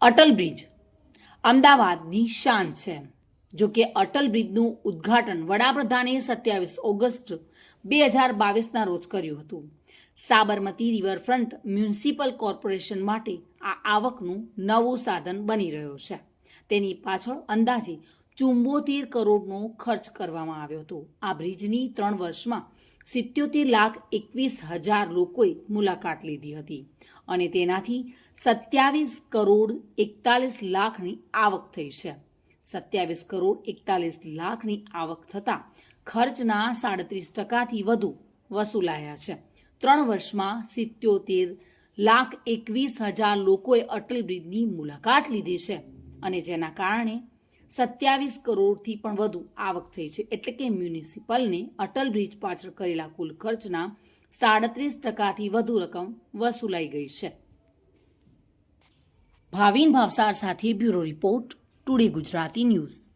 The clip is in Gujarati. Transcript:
અટલ બ્રિજ. અમદાવાદની શાન છે. જો કે અટલ બ્રિજનું ઉદ્ઘાટન વડાપ્રધાને સત્યાવીસ ઓગસ્ટ બે હજાર બાવીસના રોજ કર્યું હતું. સાબરમતી રિવરફ્રન્ટ મ્યુનિસિપલ કોર્પોરેશન માટે આ આવકનું નવું સાધન બની રહ્યો છે. તેની પાછળ અંદાજે ચુંબોતેર કરોડનો ખર્ચ કરવામાં આવ્યો હતો. આ બ્રિજની ત્રણ વર્ષમાં સિત્યોતેર લાખ એકવીસ હજાર લોકોએ મુલાકાત લીધી હતી અને તેનાથી સત્યાવીસ કરોડ એકતાલીસ લાખની આવક થઈ છે. સત્યાવીસ કરોડ એકતાલીસ લાખની આવક થતાં ખર્ચના સાડત્રીસ ટકાથી વધુ વસૂલાયા છે. ત્રણ વર્ષમાં સિત્યોતેર લાખ એકવીસ હજાર લોકોએ અટલ બ્રિજની મુલાકાત લીધી છે અને જેના કારણે સત્યાવીસ કરોડથી પણ વધુ આવક થઈ છે. એટલે કે મ્યુનિસિપલને અટલ બ્રિજ પાછળ કરેલા કુલ ખર્ચના સાડત્રીસ ટકાથી વધુ રકમ વસૂલાઈ ગઈ છે. ભાવિન ભાવસાર સાથે bureau report today Gujarati news.